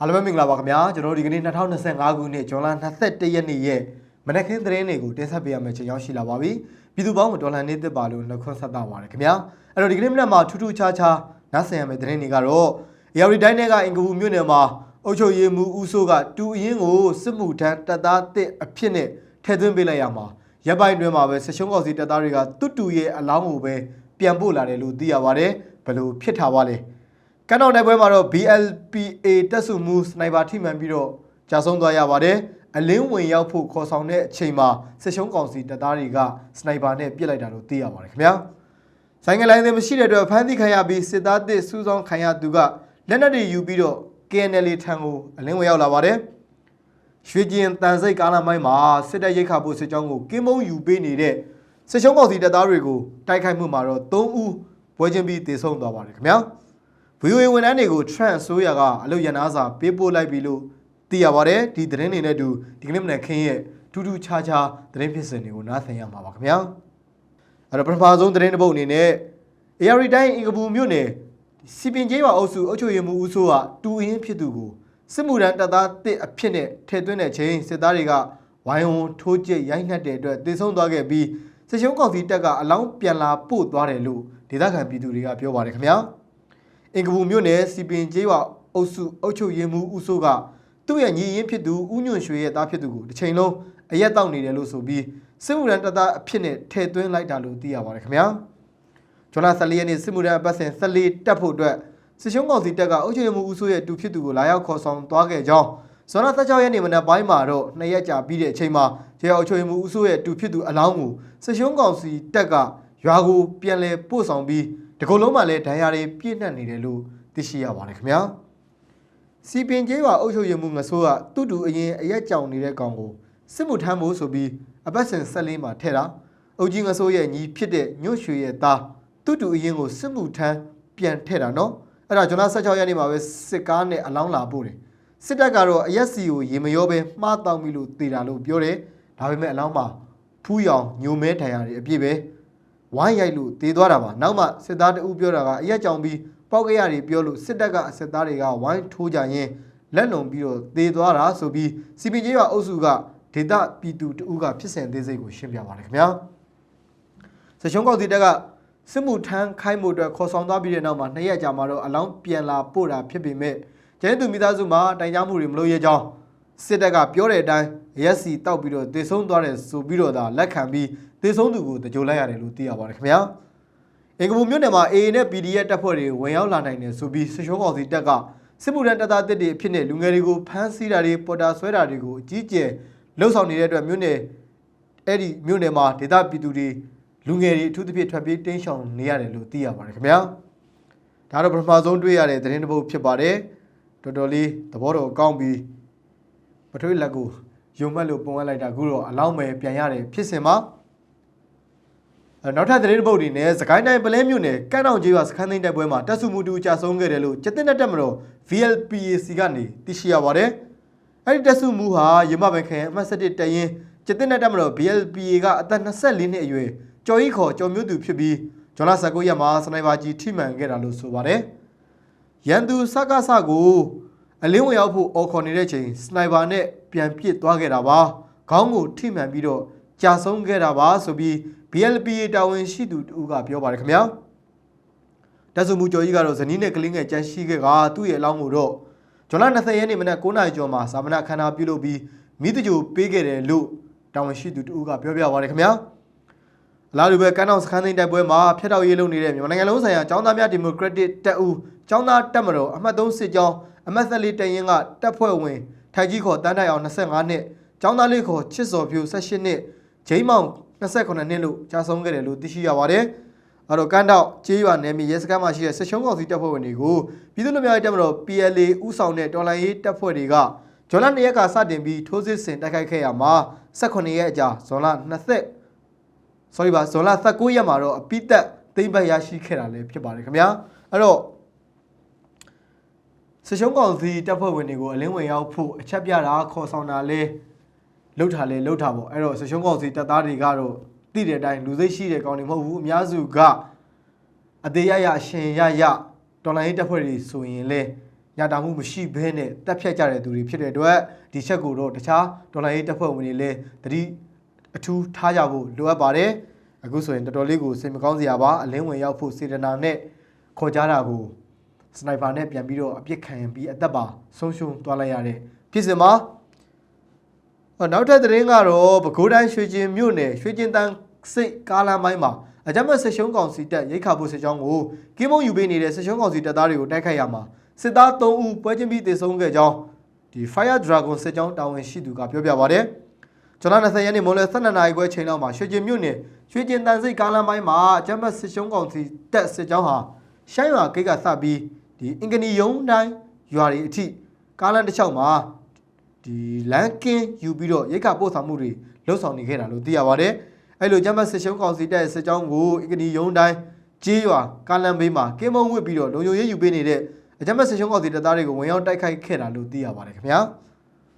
အားလုံးပဲမင်္ဂလာပါခင်ဗျာကျွန်တော်တို့ဒီကနေ့2025ခုနှစ်ဇွန်လ21ရက်နေ့ရဲ့မနက်ခင်းသတင်းတွေကိုတင်ဆက်ပေးရမယ့်ချိန်ရောက်ရှိလာပါပြီပြည်သူပေါင်းဒေါ်လာနေသစ်ပါလို့နှုတ်ခွန်းဆက်တာပါတယ်ခင်ဗျာအဲ့တော့ဒီကနေ့မနက်မှာထူးထူးခြားခြားနားဆင်ရမယ့်သတင်းတွေကတော့အေရီတိုင်းထဲကအင်္ဂပူမြို့နယ်မှာအုပ်ချုပ်ရေးမှူးဦးစိုးကတူအင်းကိုစစ်မှုထမ်းတပ်သားတစ်အဖြစ်နဲ့ထည့်သွင်းပေးလိုက်ရမှာရပ်ပိုင်းတွင်မှာပဲဆက်ရှုံးကောက်စီတပ်သားတွေကတွတ်တူရဲ့အလောင်းကိုပဲပြန်ပို့လာတယ်လို့သိရပါတယ်ဘယ်လိုဖြစ်ထားပါလဲ ကန်းတော်တိုက်ပွဲမှာတော့ BLPA တက်စုမှုစနိုက်ပါထိမှန်ပြီးတော့ကြာဆုံးသွားရပါတယ်အလင်းဝင်ရောက်ဖို့ခေါ်ဆောင်တဲ့အချိန်မှာစစ်ရှုံးကောင်စီတပ်သားတွေကစနိုက်ပါနဲ့ပစ်လိုက်တာလို့သိရပါတယ်ခင်ဗျာဆိုင်ကလိုင်းတွေမရှိတဲ့အတွက်ဖမ်းဆီးခံရပြီးစစ်သားတစ်စူးစောင်းခံရသူကလက်နက်တွေယူပြီးတော့ KNL ထံကိုအလင်းဝင်ရောက်လာပါတယ်ရွှေကျင်တန်စိတ်ကားလမ်းမိုင်းမှာစစ်တပ်ရိတ်ခါဖို့စစ်ကြောင်းကိုကင်းမုံယူပေးနေတဲ့စစ်ရှုံးကောင်စီတပ်သားတွေကိုတိုက်ခိုက်မှုမှာတော့3ဦးပွဲချင်းပြီးတေဆုံးသွားပါတယ်ခင်ဗျာ VOA ဝန်ထမ်းတွေကို Trans ဆိုရကအလုပ်ရန်အားစာပေးပို့လိုက်ပြီလို့သိရပါတယ်ဒီသတင်းတွေနဲ့အတူဒီကနေ့မနက်ခင်းရဲ့ထူးထူးခြားခြားသတင်းဖြစ်စဉ်တွေကိုနားဆင်ရမှာပါခင်ဗျာအဲ့တော့ပထမဆုံးသတင်းတစ်ပုဒ်အနေနဲ့ AR တိုင်းအင်္ဂပူမြို့နယ်စီပင်ကျေးရွာအုပ်စုအုပ်ချုပ်ရေးမှူးဦးစိုးကတူအင်းဖြစ်သူကိုစစ်မှုထမ်းတပ်သားတစ်အဖြစ်နဲ့ထည့်သွင်းတဲ့ချိန်စစ်သားတွေကဝိုင်းဝန်းထိုးကျိတ်ရိုက်နှက်တဲ့အတွက်တေဆုံးသွားခဲ့ပြီးစစ်ရှုံးကောင်စီတပ်ကအလောင်းပြန်လာပို့သွားတယ်လို့ဒေသခံပြည်သူတွေကပြောပါတယ်ခင်ဗျာ အင်္ဂပူမြို့နယ်စီပင်ကျေးရွာအုပ်စုအုပ်ချုပ်ရေးမှူးဦးစိုးကသူ့ရဲ့ညီရင်းဖြစ်သူဦးညွန့်ရွှေရဲ့သားဖြစ်သူကိုတစ်ချိန်လုံးအရက်တောက်နေတယ်လို့ဆိုပြီးစစ်မှုထမ်းတပ်သားအဖြစ်နဲ့ထည့်သွင်းလိုက်တာလို့သိရပါတယ်ခင်ဗျာဂျွန်လာ14ရက်နေ့စစ်မှုထမ်းအပတ်စဉ်14တက်ဖို့အတွက်စစ်ရှုံးကောင်စီတပ်ကအုပ်ချုပ်ရေးမှူးဦးစိုးရဲ့တူဖြစ်သူကိုလာရောက်ခေါ်ဆောင်သွားခဲ့ကြောင်းဇွန်လ16ရက်နေ့မနက်ပိုင်းမှာတော့နှစ်ရက်ကြာပြီးတဲ့အချိန်မှာကျေးအုပ်ချုပ်ရေးမှူးဦးစိုးရဲ့တူဖြစ်သူအလောင်းကိုစစ်ရှုံးကောင်စီတပ်ကရွာကိုပြန်လည်ပို့ဆောင်ပြီး ဒီကုလုံးမှာလည်းဒဏ်ရာတွေပြည့်နှက်နေတယ်လို့သိရှိရပါတယ်ခင်ဗျာစီပင်ကျေးရွာအုပ်ချုပ်ရေးမှူးငဆိုးကတူတူအရင်အရက်ကြောင်နေတဲ့ကောင်ကိုစစ်မှုထမ်းဖို့ဆိုပြီးအပတ်စဉ်ဆက်လေးမှာထဲတာအုပ်ကြီးငဆိုးရဲ့ညီဖြစ်တဲ့ညွန့်ရွှေရဲ့သားတူတူအရင်ကိုစစ်မှုထမ်းပြန်ထဲတာနော်အဲ့ဒါကျွန်တော်16ရက်နေ့မှာပဲစစ်ကားနဲ့အလောင်းလာပို့တယ်စစ်တပ်ကတော့အရက်စီကိုရေမရောပဲမှားတောင်းပြီလို့သေတာလို့ပြောတယ်ဒါပေမဲ့အလောင်းမှာဖူးရောင်ညိုမဲဒဏ်ရာတွေအပြည့်ပဲ ဝိုင်းရိုက်လို့တေးသွားတာပါနောက်မှစစ်သားတအုပ်ပြောတာကအရက်ကြောင်ပြီးပောက်ကရတွေပြောလို့စစ်တပ်ကစစ်သားတွေကဝိုင်းထိုးကြရင်လက်လုံပြီးတော့တေးသွားတာဆိုပြီးစီပင်ကြီးရွာအုပ်စုကဒေသပြည်သူတအုပ်ကဖြစ်စဉ်သေးစိတ်ကိုရှင်းပြပါတယ်ခင်ဗျာစရှုံးကောက်စီတပ်ကစစ်မှုထမ်းခိုင်းမှုအတွက်ခေါ်ဆောင်သွားပြီးတဲ့နောက်မှာနှစ်ရက်ကြာမှာတော့အလောင်းပြန်လာပို့တာဖြစ်ပေမဲ့ကျန်းသူမိသားစုမှာတိုင်ကြားမှုတွေမလုပ်ရကြောင်းစစ်တပ်ကပြောတဲ့အတိုင်းရက်စီတောက်ပြီးတော့တေဆုံးသွားတယ်ဆိုပြီးတော့ဒါလက်ခံပြီး သေဆုံးသူကိုတကြိုလိုက်ရတယ်လို့သိရပါတယ်ခင်ဗျာအင်္ဂပူမြို့နယ်မှာ AA နဲ့ PDF တပ်ဖွဲ့တွေဝင်ရောက်လာနိုင်တယ်ဆိုပြီးစစ်ရှုံးကောင်စီတပ်ကစစ်မှုထမ်းတပ်သားတစ်တွေအဖြစ်နဲ့လူငယ်တွေကိုဖမ်းဆီးတာတွေပေါ်တာဆွဲတာတွေကိုအကြီးကျယ်လှုပ်ဆောင်နေတဲ့အတွက်မြို့နယ်အဲ့ဒီမြို့နယ်မှာဒေသပြည်သူတွေလူငယ်တွေအထူးသဖြင့်ထွက်ပြေးတင်းရှောင်နေရတယ်လို့သိရပါတယ်ခင်ဗျာဒါတော့ပထမဆုံးတွေ့ရတဲ့သတင်းတစ်ပုဒ်ဖြစ်ပါတယ်တော်တော်လေးသဘောတော်ကောင်းပြီးပထွေးလက်ကိုယုံမှတ်လို့ပုံအပ်လိုက်တာအခုတော့အလောင်းပဲပြန်ရတယ်ဖြစ်စဉ်မှာအဲ နောက်ထပ်သတင်းတစ်ပုဒ်တွေနဲ့စကိုင်းတိုင်းပလဲမြို့နယ်ကန့်တောင်ကျေးရွာစခန်းသိမ်းတိုက်ပွဲမှာတပ်စုမှုတူကြာဆုံးခဲ့တယ်လို့ကျက်တင်တဲ့တက်မတော် VLPAC ကနေသိရှိရပါတယ်။အဲဒီတပ်စုမှုဟာရမပင်ခရိုင်အမှတ်7တရင်ကျက်တင်တဲ့တက်မတော် VLPA ကအသက်24နှစ်အရွယ်ကျော်ကြီးခေါ်ကျော်မျိုးသူဖြစ်ပြီးဂျွန်လာ19ရက်မှာစနိုက်ပါကြီးထိမှန်ခဲ့တာလို့ဆိုပါတယ်။ရန်သူစကားစကိုအလင်းဝင်ရောက်ဖို့အော်ခေါ်နေတဲ့ချိန်စနိုက်ပါနဲ့ပြန်ပစ်သွားခဲ့တာပါ။ခေါင်းကိုထိမှန်ပြီးတော့ ကြာဆုံးခဲ့တာပါဆိုပြီး BLPA တာဝန်ရှိသူတူကပြောပါတယ်ခင်ဗျာတက်စုမှုကျော်ကြီးကတော့ဇနီးနဲ့ကလေးငယ်ကြမ်းရှိခဲ့ကသူ့ရဲ့အလောင်းကိုတော့ဇွန်လ20ရက်နေ့မနက်9:00နာရီကျော်မှာစာမနာခန္ဓာပြုလုပ်ပြီးမိတကြိုပေးခဲ့တယ်လို့တာဝန်ရှိသူတူကပြောပြပါတယ်ခင်ဗျာအလားတူပဲကမ်းတောင်စခန်းသိမ်းတိုက်ပွဲမှာဖျက်တောက်ရေးလုပ်နေတဲ့မြန်မာနိုင်ငံလုံးဆိုင်ရာចောင်းသားများဒီမိုကရက်တစ်တပ်ဦးចောင်းသားတပ်မတော်အမှတ်3စစ်ကြောင်းအမှတ်14တရင်ကတပ်ဖွဲ့ဝင်ထိုင်ကြီးခေါ်တန်းတိုင်အောင်25နှစ်ចောင်းသားလေးခေါ်ချစ်စော်ဖြူ18နှစ် ဂျိမ်းမောင်28နှစ်လို့ကြာဆုံးခဲ့တယ်လို့သိရှိရပါတယ်။အဲ့တော့ကန်တောက်ကျေးရွာနယ်မြေရဲစခန်းမှာရှိတဲ့ဆက်ရှုံးကောင်စီတပ်ဖွဲ့ဝင်တွေကိုပြည်သူ့လူမျိုးရေးတပ်မတော် PLA ဥဆောင်တဲ့တော်လှန်ရေးတပ်ဖွဲ့တွေကဂျွန်လ2ရက်ကစတင်ပြီးထိုးစစ်ဆင်တိုက်ခိုက်ခဲ့ရမှာ18ရက်အကြာဇွန်လ20 sorry ပါဇွန်လ19ရက်မှာတော့အပိသက်သိမ့်ပတ်ရရှိခဲ့တာလည်းဖြစ်ပါတယ်ခင်ဗျာအဲ့တော့ဆက်ရှုံးကောင်စီတပ်ဖွဲ့ဝင်တွေကိုအလင်းဝင်ရောက်ဖို့အချက်ပြတာခေါ်ဆောင်တာလဲ လှုပ်ထားလဲလှုပ်ထားပေါ့အဲ့တော့ဆက်ရှုံးကောင်စီတပ်သားတွေကတော့သိတဲ့အတိုင်းလူစိတ်ရှိတဲ့ကောင်တွေမဟုတ်ဘူးအများစုကအသေးရရအရှင်ရရတော်လိုင်းရေးတပ်ဖွဲ့တွေဆိုရင်လဲညာတာမှုမရှိဘဲနဲ့တက်ဖြတ်ကြတဲ့သူတွေဖြစ်တဲ့အတွက်ဒီချက်ကိုတော့တခြားဒေါ်လာရေးတပ်ဖွဲ့ဝင်တွေလည်းတတိအထူးထားကြဖို့လိုအပ်ပါတယ်အခုဆိုရင်တော်တော်လေးကိုစိတ်မကောင်းစရာပါအလင်းဝင်ရောက်ဖို့စေတနာနဲ့ခေါ်ကြတာကိုစနိုက်ပါနဲ့ပြန်ပြီးတော့အပြစ်ခံပြီးအသက်ပါဆုံးရှုံးသွားလိုက်ရတဲ့ဖြစ်စဉ်မှာအော် နောက်ထပ်သတင်းကတော့ပဲခူးတိုင်းရွှေကျင်မြို့နယ်ရွှေကျင်တန်းစိတ်ကားလမ်းပိုင်းမှာအကြမ်းဖက်စစ်ရှုံးကောင်စီတပ်ရိတ်ခါဖို့စစ်ကြောင်းကိုကင်းမုံယူပေးနေတဲ့စစ်ရှုံးကောင်စီတပ်သားတွေကိုတိုက်ခိုက်ရမှာစစ်သား3ဦးပွဲချင်းပြီးတေဆုံးခဲ့ကြောင်းဒီ Fire Dragon စစ်ကြောင်းတာဝန်ရှိသူကပြောပြပါတယ်ကျွန်တော်20ရက်နေ့မိုးလယ်12နာရီခွဲချိန်လောက်မှာရွှေကျင်မြို့နယ်ရွှေကျင်တန်းစိတ်ကားလမ်းပိုင်းမှာအကြမ်းဖက်စစ်ရှုံးကောင်စီတပ်စစ်ကြောင်းဟာရှိုင်းရွာဂိတ်ကစပြီးဒီအင်္ဂနီယုံတိုင်းရွာတွေအထိကားလမ်းတစ်လျှောက်မှာ ဒီလန်ကင်းယူပြီးတော့ရိတ်ခပို့ဆောင်မှုတွေလှုပ်ဆောင်နေခဲ့တာလို့သိရပါတယ်။အဲ့လိုဂျမတ်စစ်ရှုံးကောင်စီတပ်ရဲ့စစ်ကြောင်းကိုအင်္ဂနီယုံတိုင်းကြေးရွာကာလန်ဘေးမှာကင်းမုံဝစ်ပြီးတော့လုံခြုံရေးယူပေးနေတဲ့အဂျမတ်စစ်ရှုံးကောင်စီတပ်သားတွေကိုဝင်ရောက်တိုက်ခိုက်ခဲ့တာလို့သိရပါတယ်ခင်ဗျာ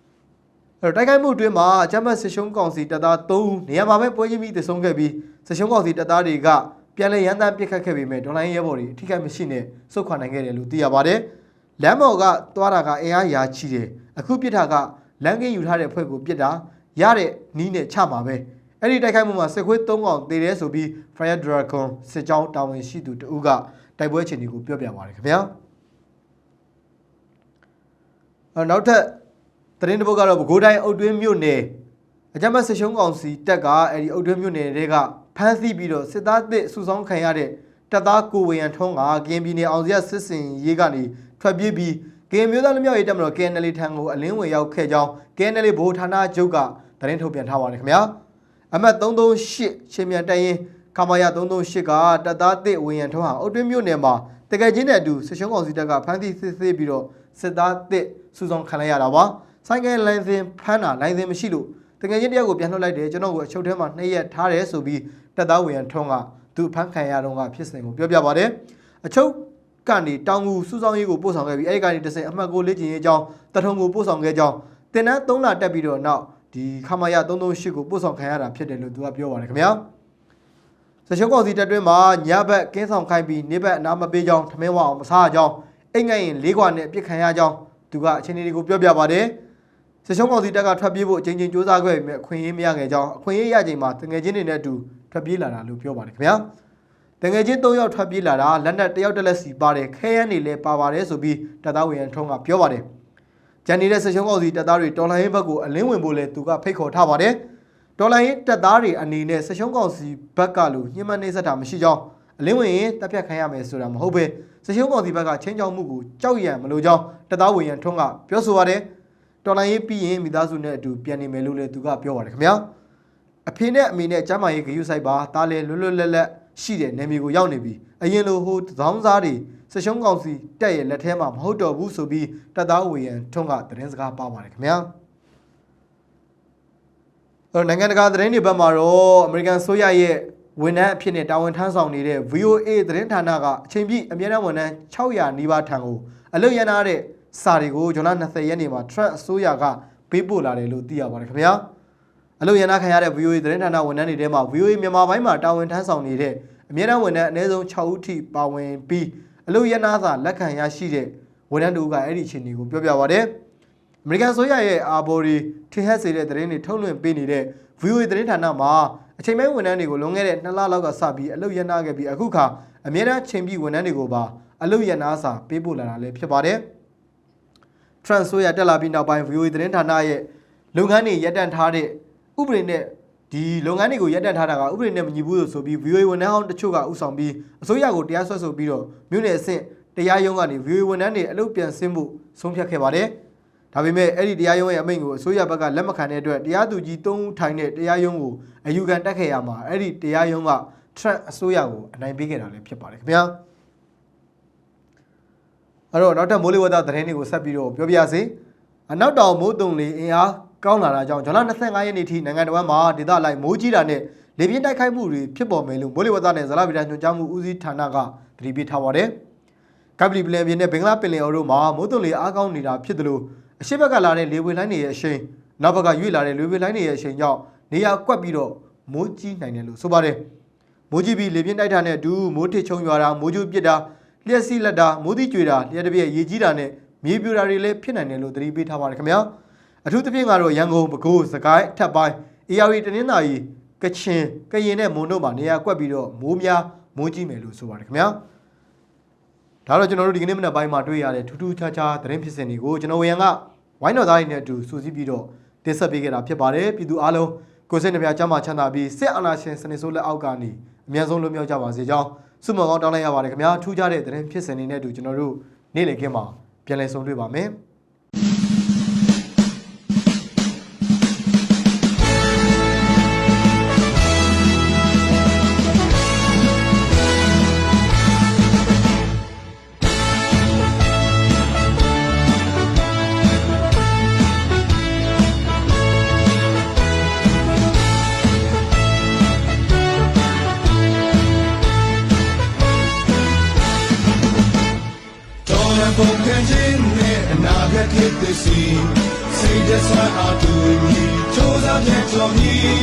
။အဲ့တော့တိုက်ခိုက်မှုအတွင်းမှာဂျမတ်စစ်ရှုံးကောင်စီတပ်သား3ဦးနေရာမှာပဲပွဲချင်းပြီးတဆုံးခဲ့ပြီးစစ်ရှုံးကောင်စီတပ်သားတွေကပြန်လည်ရန်တမ်းပစ်ခတ်ခဲ့ပေမဲ့ဒေါ်လိုင်းရဲဘော်တွေအထိခိုက်မရှိနဲ့စုခွာနိုင်ခဲ့တယ်လို့သိရပါတယ်။လမ်းမော်ကသွားတာကအင်အားရာချီတယ် အခုပြစ်တာကလမ်းကင်းယူထားတဲ့ဖွဲ့ကိုပြစ်တာရတဲ့နီးနဲ့ချမှာပဲအဲ့ဒီတိုက်ခိုက်မှုမှာစစ်ခွေး၃កောင်တေတယ်ဆိုပြီး Fire Dragon စစ်ကြောင်းတာဝန်ရှိသူတဦးကတိုက်ပွဲအခြေအနေကိုပြောပြပါတယ်ခင်ဗျာအော်နောက်ထပ်သတင်းတစ်ပုဒ်ကတော့ပဲခူးတိုင်းအုတ်တွင်းမြို့နယ်အကြမ်းဖက်စစ်ရှုံးကောင်စီတပ်ကအဲ့ဒီအုတ်တွင်းမြို့နယ်တွေကဖမ်းဆီးပြီးတော့စစ်သားအသစ်စုဆောင်းခံရတဲ့တပ်သားကိုဝေယံထုံးကကင်းပြည်နယ်အောင်စရစစ်စင်ရေးကနေထွက်ပြေးပြီး ကင်းမျိုးသားလူမျိုးရေးတပ်မတော် KNL ထံကိုအလင်းဝင်ရောက်ခဲ့ကြောင်း KNL ဗဟိုဌာနချုပ်ကသတင်းထုတ်ပြန်ထားပါတယ်ခင်ဗျာအမှတ်338ချင်းမြန်တိုင်ရင်ခမာယာ338ကတပ်သားတစ်ဝေယံထုံးဟာအုတ်တွင်းမြို့နယ်မှာတကယ်ချင်းတဲ့အတူစစ်ရှုံးကောင်စီတပ်ကဖမ်းဆီးစစ်ဆေးပြီးတော့စစ်သားတစ်စုဆောင်ခံလိုက်ရတာပါဆိုင်ကယ်လိုင်းစင်ဖမ်းတာလိုင်းစင်မရှိလို့တကယ်ချင်းတယောက်ကိုပြန်လွှတ်လိုက်တယ်ကျွန်တော်ကိုအချုပ်ထဲမှာနှစ်ရက်ထားတယ်ဆိုပြီးတပ်သားဝေယံထုံးကသူဖမ်းခံရတော့ကဖြစ်စဉ်ကိုပြောပြပါတယ်အချုပ် ကနေတောင်ငူစုဆောင်ရေးကိုပို့ဆောင်ခဲ့ပြီးအဲဒီကနေတစ်ဆင့်အမှတ်ကိုလေ့ကျင့်ရေးအကြောင်းတထုံကိုပို့ဆောင်ခဲ့ကြောင်းတင်နန်း3လတက်ပြီးတော့နောက်ဒီခမာယ338ကိုပို့ဆောင်ခံရတာဖြစ်တယ်လို့သူကပြောပါတယ်ခင်ဗျာစရှုံးကောင်စီတပ်တွင်းမှာညဘက်ကင်းဆောင်ခိုင်းပြီးနေဘက်အနားမပေးကြောင်းထမင်းဝအောင်မစားကြောင်းအိမ်ငိုင်ရင်လေးခွာနဲ့ပြစ်ခံရကြောင်းသူကအချင်းလေးတွေကိုပြောပြပါတယ်စရှုံးကောင်စီတပ်ကထွက်ပြေးဖို့အချိန်ချင်းစူးစမ်းခဲ့ပေမဲ့အခွင့်အရေးမရခဲ့ကြောင်းအခွင့်အရေးရချိန်မှာတငယ်ချင်းတွေနဲ့အတူထွက်ပြေးလာတာလို့ပြောပါတယ်ခင်ဗျာ တငယ်ချင်း၃ယောက်ထွက်ပြေးလာတာလက်နက်တစ်ယောက်တစ်လက်စီပါတယ်ခဲရန်နေလဲပါပါတယ်ဆိုပြီးတပ်သားဝင်ရန်ထုံးကပြောပါတယ်ဂျန်နေတဲ့စရှုံးကောင်စီတပ်သားတွေတော်လိုင်းရေးဘက်ကိုအလင်းဝင်ဖို့လဲသူကဖိတ်ခေါ်ထားပါတယ်တော်လိုင်းရေးတပ်သားတွေအနေနဲ့စရှုံးကောင်စီဘက်ကလို့ညှိမနှိမ့်ဆက်တာမရှိကြောင်းအလင်းဝင်ရင်တပ်ဖြတ်ခံရမယ်ဆိုတာမဟုတ်ပဲစရှုံးကောင်စီဘက်ကချင်းချောင်းမှုကိုကြောက်ရံမလို့ကြောင်းတပ်သားဝင်ရန်ထုံးကပြောဆိုပါတယ်တော်လိုင်းရေးပြီးရင်မိသားစုနဲ့အတူပြန်နေမယ်လို့လည်းသူကပြောပါတယ်ခင်ဗျာအဖေနဲ့အမေနဲ့ကျမ်းမာရေးဂရုစိုက်ပါတားလေလွတ်လွတ်လပ်လပ် ရှိတဲ့နေမျိုးကိုရောက်နေပြီအရင်လိုဟိုသောင်းစားတွေစရှုံးကောင်စီတက်ရဲ့လက်ထဲမှာမဟုတ်တော့ဘူးဆိုပြီးတပ်သားဝေယံထွန်းကသတင်းစကားပါပါတယ်ခင်ဗျာအဲ့တော့နိုင်ငံတကာသတင်းတွေဘက်မှာတော့အမေရိကန်ဆိုရရဲ့ဝန်ထမ်းအဖြစ်နဲ့တာဝန်ထမ်းဆောင်နေတဲ့ VOA သတင်းဌာနကအချိန်ပြည့်အမြဲတမ်းဝန်ထမ်း600နီးပါးထံကိုအလုပ်ရန်နာတဲ့စာတွေကိုဇွန်လ20ရက်နေ့မှာ Trump အစိုးရကပေးပို့လာတယ်လို့သိရပါတယ်ခင်ဗျာ အလုပ်ရန်နာခံရတဲ့ VOA သတင်းဌာနဝန်ထမ်းတွေထဲမှာ VOA မြန်မာပိုင်းမှာတာဝန်ထမ်းဆောင်နေတဲ့အမြဲတမ်းဝန်ထမ်းအနည်းဆုံး6ဦးထိပါဝင်ပြီးအလုပ်ရန်နာစာလက်ခံရရှိတဲ့ဝန်ထမ်းတို့ကအဲ့ဒီအခြေအနေကိုပြောပြပါတယ်အမေရိကန်ဆိုရရဲ့အာဘော်ဒီထင်ဟပ်စေတဲ့သတင်းတွေထုတ်လွှင့်ပေးနေတဲ့ VOA သတင်းဌာနမှာအချိန်ပိုင်းဝန်ထမ်းတွေကိုလွန်ခဲ့တဲ့2လလောက်ကစပြီးအလုပ်ရန်နာခဲ့ပြီးအခုခါအမြဲတမ်းချိန်ပြီးဝန်ထမ်းတွေကိုပါအလုပ်ရန်နာစာပေးပို့လာတာလည်းဖြစ်ပါတယ် Trump ဆိုရတက်လာပြီးနောက်ပိုင်း VOA သတင်းဌာနရဲ့လုပ်ငန်းတွေရပ်တန့်ထားတဲ့ ဥပဒေနဲ့ဒီလုပ်ငန်းတွေကိုရပ်တန့်ထားတာကဥပဒေနဲ့မညီဘူးလို့ဆိုပြီး VOA ဝန်ထမ်းဟောင်းတချို့ကဥဆောင်ပြီးအစိုးရကိုတရားစွဲဆိုပြီးတော့မြို့နယ်အဆင့်တရားရုံးကနေ VOA ဝန်ထမ်းတွေအလုပ်ပြန်ဆင်းဖို့ဆုံးဖြတ်ခဲ့ပါတယ်။ဒါပေမဲ့အဲ့ဒီတရားရုံးရဲ့အမိန့်ကိုအစိုးရဘက်ကလက်မခံတဲ့အတွက်တရားသူကြီး၃ဦးထိုင်တဲ့တရားရုံးကိုအယူခံတက်ခဲ့ရမှာအဲ့ဒီတရားရုံးက Trump အစိုးရကိုအနိုင်ပေးခဲ့တာလည်းဖြစ်ပါတယ်ခင်ဗျာ။အဲ့တော့နောက်ထပ်မိုးလေဝသသတင်းတွေကိုဆက်ပြီးတော့ပြောပြစေအနောက်တောင်မိုးတုံလေအင်အား ကောင်းလာတာကြောင့်ဇွန်လ25ရက်နေ့ထိနိုင်ငံတော်မှာဒေသလိုက်မိုးကြီးတာနဲ့လေပြင်းတိုက်ခိုက်မှုတွေဖြစ်ပေါ်မယ်လို့မိုးလေဝသနဲ့ဇလဗီဒညွှန်ကြားမှုဦးစီးဌာနကသတိပေးထားပါတယ်ကပ်ပလီပလင်ပြင်းနဲ့ဘင်္ဂလားပင်လယ်အော်တို့မှာမိုးတုံလေအားကောင်းနေတာဖြစ်တယ်လို့အရှိဘက်ကလာတဲ့လေဝေလိုင်းတွေရဲ့အရှိန်နောက်ဘက်ကရွေ့လာတဲ့လေဝေလိုင်းတွေရဲ့အရှိန်ကြောင့်နေရာကွက်ပြီးတော့မိုးကြီးနိုင်တယ်လို့ဆိုပါတယ်မိုးကြီးပြီးလေပြင်းတိုက်တာနဲ့အတူမိုးထစ်ချုံရွာတာမိုးကြိုးပစ်တာလျှက်စီးလက်တာမိုးသီးကြွေတာလျှက်တစ်ပြက်ရေကြီးတာနဲ့မမြေပြူတာတွေလည်းဖြစ်နိုင်တယ်လို့သတိပေးထားပါတယ်ခင်ဗျာ အထူးသဖြင့်ကတော့ရန်ကုန်ပဲခူးစကိုင်းအထက်ပိုင်းအေရဝတီတနင်္သာရီကချင်ကရင်နဲ့မွန်တို့မှာနေရာကွက်ပြီးတော့မိုးများမိုးကြီးမယ်လို့ဆိုပါတယ်ခင်ဗျာဒါတော့ကျွန်တော်တို့ဒီကနေ့မနက်ပိုင်းမှာတွေ့ရတဲ့ထူးထူးခြားခြားသတင်းဖြစ်စဉ်တွေကိုကျွန်တော်ဝေယံကဝိုင်းတော်သားတွေနဲ့အတူစူးစီးပြီးတော့တင်ဆက်ပေးခဲ့တာဖြစ်ပါတယ်ပြည်သူအားလုံးကိုယ်စိတ်နှပြချမ်းသာချမ်းသာပြီးစစ်အာဏာရှင်စနစ်ဆိုးလက်အောက်ကနေအများဆုံးလွတ်မြောက်ကြပါစေကြောင်းဆုမွန်ကောင်းတောင်းလိုက်ရပါတယ်ခင်ဗျာထူးခြားတဲ့သတင်းဖြစ်စဉ်တွေနဲ့အတူကျွန်တော်တို့နေ့လည်ခင်းမှာပြန်လည်ဆုံတွေ့ပါမယ် ဖြစ်သည်စီစိတ်တဆန်းအားတူညီစူးစမ်းဖြတ်ကျော်မည်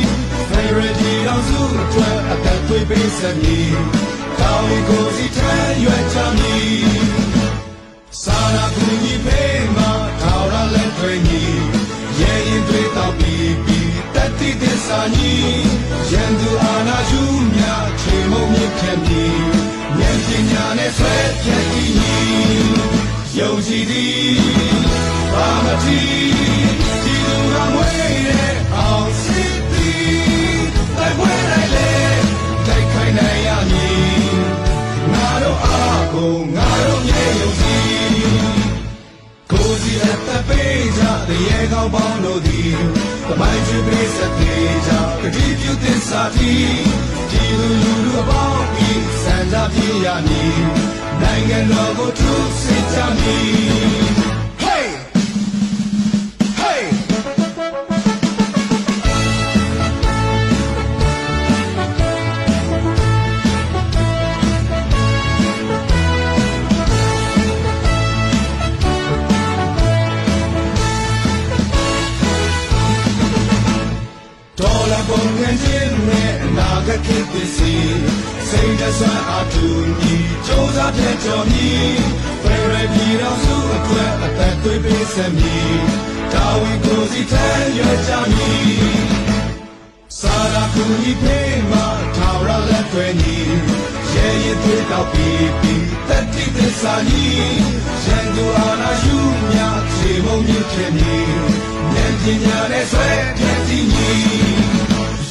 Fairy တော်စုအတွက်အသက်သွေးပေးဆက်မည်ကောင်းကိုစီထမ်းရွက်ချမည်စာနာကူညီပေးမှာထောက်ရလက်တွေညီရဲ့ရင်တွေတော့ပြီးပြီးတတိသစ္စာညီရန်သူအာနာယူမြချေမုံမြင့်ဖြတ်မည်ဉာဏ်ပညာနဲ့ဆွဲဖြတ်တည်ညီ ယုံကြည်သည်ဘာမတိဒီလူကမွေးတဲ့အောင်စစ်သည်တိုက်ပွဲလိုက်လေတိုက်ခိုင်းနိုင်ရမည်ငါတို့အားကိုငါတို့မြေယုံကြည်ကိုစီအသက်ပေးကြတရေကောင်းပေါင်းတို့သည်တမိုင်းချွေပေးစတဲ့ကြကတိပြုသစ္စာတီဒီလူလူလူအပေါင်းဤစံစားပြရမည် နိုင်ငံတော်ကိုထုစစ်ကြမည် Hey Hey ဒေါ်လာပုံငန်းချင်းနဲ့အနာဂတ်ဖြစ်သည်စီစိ တ်တဆွမ်းအားတူညီစူးစမ်းဖြတ်ကျော်မည်ဖယ်ရပြည်တော်စုအတွက်အသက်သွေးပေးဆက်မည်တာဝန်ကိုစီထမ်းရွက်ကြမည်စာရာကူညီပေးမှာထာဝရလက်တွေညီရဲ့ရည်သွေးတော့ပြီးပြီးတတိသစ္စာညီရန်သူအာနာယူမြခြေမုံမြင့်ဖြစ်မည်ဉာဏ်ပညာနဲ့ဆွဲဖြတ်တည်မည်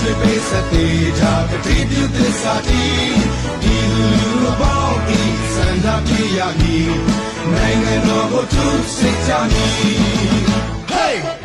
အမိုင်းချွေပေးဆက်သေးကြတတိပြုသစ္စာတီဒီလူလူပေါင်းဤစန္ဒပြရမည်နိုင်ငံတော်ကိုသူစစ်ကြမည် Hey